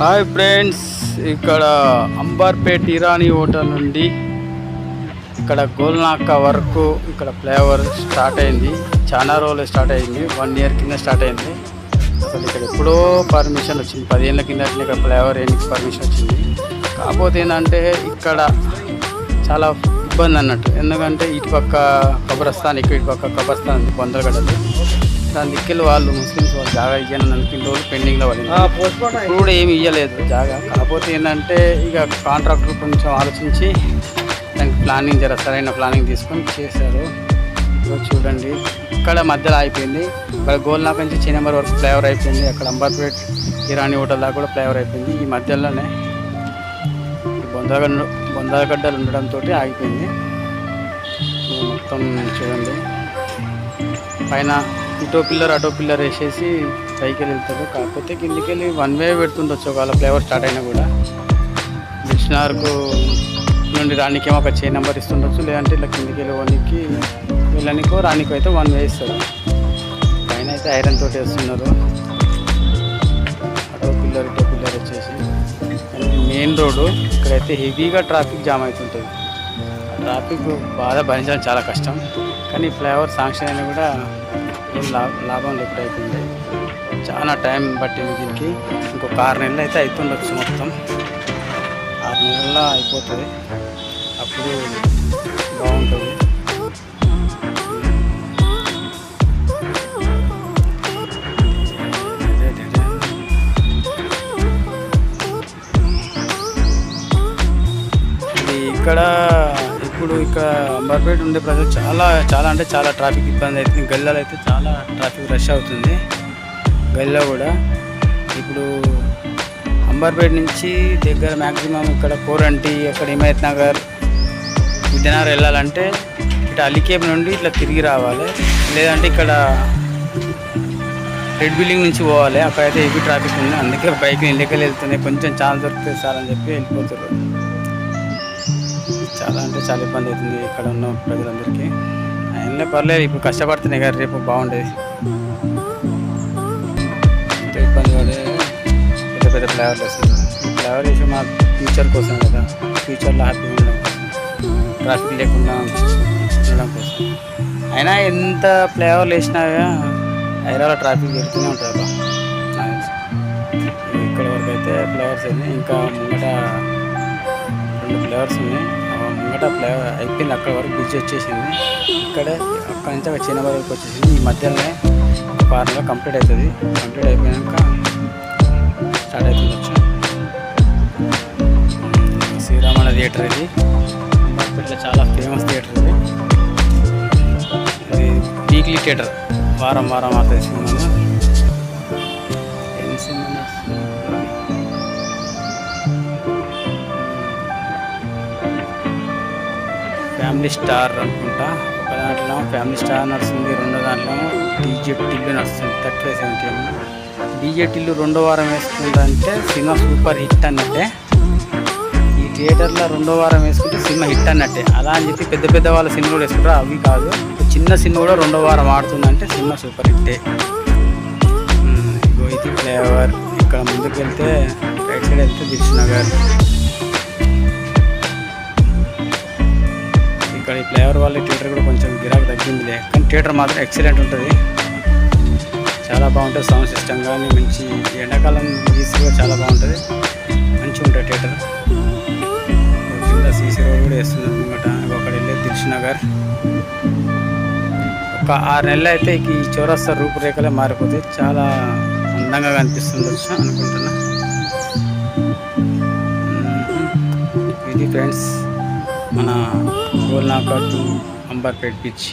Hi friends ఇక్కడ Amberpet Irani hotel నుండి ఇక్కడ గోల్నాక వరకు ఇక్కడ ఫ్లేవర్ స్టార్ట్ అయింది. చాలా రోజులు స్టార్ట్ అయింది. వన్ ఇయర్ కింద స్టార్ట్ అయింది. అసలు ఇక్కడ ఎప్పుడో పర్మిషన్ వచ్చింది. పదిహేళ్ళ కింద ఇక్కడ ఫ్లేవర్ ఎన్నికి పర్మిషన్ వచ్చింది. కాకపోతే ఏంటంటే ఇక్కడ చాలా ఇబ్బంది అన్నట్టు. ఎందుకంటే ఇటు పక్క కబరస్థాన్ ఇక్కడ ఇటు పక్క కబరస్థాన్ ఉంది దాని దిక్కులు వాళ్ళు ముస్లిమ్స్ వాళ్ళు జాగా ఇయ్యని అనుకున్న రోజులు పెండింగ్లో పడింది. ఇప్పుడు కూడా ఏమి ఇవ్వలేదు జాగా. కాకపోతే ఏంటంటే ఇక కాంట్రాక్టర్ కొంచెం ఆలోచించి దానికి ప్లానింగ్ జర సరైన ప్లానింగ్ తీసుకొని చేశారు. చూడండి ఇక్కడ మధ్యలో అయిపోయింది ఇక్కడ గోల్నాక నుంచి చిన్నమర్ వరకు ఫ్లేవర్ అయిపోయింది. అక్కడ అంబర్పేట్ ఇరానీ హోటల్ దాకా కూడా ఫ్లేవర్ అయిపోయింది. ఈ మధ్యలోనే బొందగడ్డ బొందగడ్డలు ఉండడంతో ఆగిపోయింది. మొత్తం చూడండి. పైన ఇటో పిల్లర్ అటో పిల్లర్ వేసేసి పైకి వెళ్తారు. కాకపోతే కిందికి వెళ్ళి వన్ వే పెడుతుండొచ్చు. ఒకవేళ ఫ్లేవర్ స్టార్ట్ అయినా కూడా. మిషనార్కు నుండి రానికేమో ఒక చే నెంబర్ ఇస్తుండొచ్చు. లేదంటే ఇలా కిందికి వెళ్ళి వన్కి వెళ్ళనికో రానికో అయితే వన్ వే ఇస్తారు. పైన అయితే ఐరన్ తోటి వేస్తున్నారు. అటో పిల్లర్ ఇటో పిల్లర్ వచ్చేసి. మెయిన్ రోడ్డు ఇక్కడైతే హెవీగా ట్రాఫిక్ జామ్ అవుతుంటుంది. ట్రాఫిక్ బాధ భరించడం చాలా కష్టం. కానీ ఫ్లైఓవర్ శాంక్షన్ అయినా కూడా ఏం లాభం లేకుండా అయిపోయింది చాలా టైం పట్టింది దీనికి. ఇంకొక ఆరు నెలలు అయితే అవుతుండొచ్చు మొత్తం. ఆరు నెలల్లో అయిపోతుంది. అప్పుడు బాగుంటుంది. ఇక్కడ ఇప్పుడు ఇక్కడ అంబర్పేట ఉండే ప్రజలు చాలా చాలా అంటే చాలా ట్రాఫిక్ ఇబ్బంది అవుతుంది గల్లలో అయితే చాలా ట్రాఫిక్ రష్ అవుతుంది. గల్లో కూడా. ఇప్పుడు అంబర్పేట నుంచి దగ్గర మ్యాక్సిమం ఇక్కడ కోరంటి అక్కడ హిమాయత్ నగర్ విజయనగర్ వెళ్ళాలంటే ఇటు అలికేపు నుండి ఇట్లా తిరిగి రావాలి. లేదంటే ఇక్కడ రెడ్ బిల్డింగ్ నుంచి పోవాలి. అక్కడైతే ఎక్కువ ట్రాఫిక్ ఉంది. అందుకే బైక్ ఇంటికెళ్ళి వెళ్తున్నాయి. కొంచెం ఛాన్స్ దొరికితే సార్ అని చెప్పి వెళ్ళిపోతున్నారు. చాలా అంటే చాలా ఇబ్బంది అవుతుంది ఇక్కడ ఉన్న ప్రజలందరికీ. అయినా పర్లేదు ఇప్పుడు కష్టపడుతున్నాయి కదా రేపు బాగుండేది. ఎంతో ఇబ్బంది పడే పెద్ద పెద్ద ఫ్లేవర్లు వస్తుంది ఈ ఫ్లేవర్ వేసి మా ఫ్యూచర్ కోసం కదా ఫ్యూచర్లో హ్యాపీగా ఉండడం ట్రాఫిక్ లేకుండా ఉండడం కోసం. అయినా ఎంత ఫ్లేవర్లు వేసినా హైదరాబాద్ ట్రాఫిక్ జరుగుతూనే ఉంటారు ఇక్కడ వరకు అయితే ఫ్లేవర్స్ ఉన్నాయి ఇంకా ముంగట రెండు ఫ్లేవర్స్ ఉన్నాయి. ఆ అయిపోయింది. అక్కడ వరకు బ్రిడ్జ్ వచ్చేసింది. ఇక్కడే అక్కడ నుంచి అక్కడ చిన్న వరకు వచ్చేసింది. ఈ మధ్యలోనే పార్లర్ వారంలో కంప్లీట్ అవుతుంది. కంప్లీట్ అయిపోయాక స్టార్ట్ అవుతుండొచ్చు శ్రీరామణ థియేటర్ ఇది. అంబర్పేటలో చాలా ఫేమస్ థియేటర్ ఇది. ఇది వీక్లీ థియేటర్. వారం వారం అవుతుంది సినిమాలు. సినిమా? ఫ్యామిలీ స్టార్ అనుకుంటా. ఒక దాంట్లో ఫ్యామిలీ స్టార్ నడుస్తుంది రెండో దాంట్లో. డీజే టిల్లు నడుస్తుంది thirty five seventy DJ Tillu రెండో వారం వేసుకుంటే సినిమా సూపర్ హిట్ అన్నట్టే. ఈ థియేటర్లో రెండో వారం వేసుకుంటే సినిమా హిట్ అన్నట్టే. అలా అని చెప్పి పెద్ద పెద్ద వాళ్ళ సినిమాలు వేసుకుంటారు అవి కాదు. చిన్న సినిమా కూడా రెండో వారం ఆడుతుందంటే సినిమా సూపర్ హిట్టే ఇది ఫ్లేవర్ ఇక్కడ ముందుకు వెళ్తే రైట్ సైడ్ వెళ్తే దిల్ష్ ఇక్కడ ఈ ఫ్లేవర్ వాళ్ళ థియేటర్ కూడా కొంచెం గిరాకు తగ్గిందిలే. కానీ థియేటర్ మాత్రం ఎక్సలెంట్ ఉంటుంది. చాలా బాగుంటుంది సౌండ్ సిస్టమ్ కానీ మంచి ఎండాకాలం ఈసీ కూడా చాలా బాగుంటుంది. మంచిగా ఉంటుంది థియేటర్. కింద సీసీ రోడ్ కూడా వేస్తుంది అనమాట ఒకటి వెళ్ళే దిల్ష్ నగర్ ఒక ఆరు నెలలు అయితే ఈ చౌరస్తా రూపురేఖలే మారిపోతే చాలా అందంగా కనిపిస్తుంది అనుకుంటున్నా. ఇది ఫ్రెండ్స్. మన గోల్నాక టు అంబర్పేట్ బీచ్.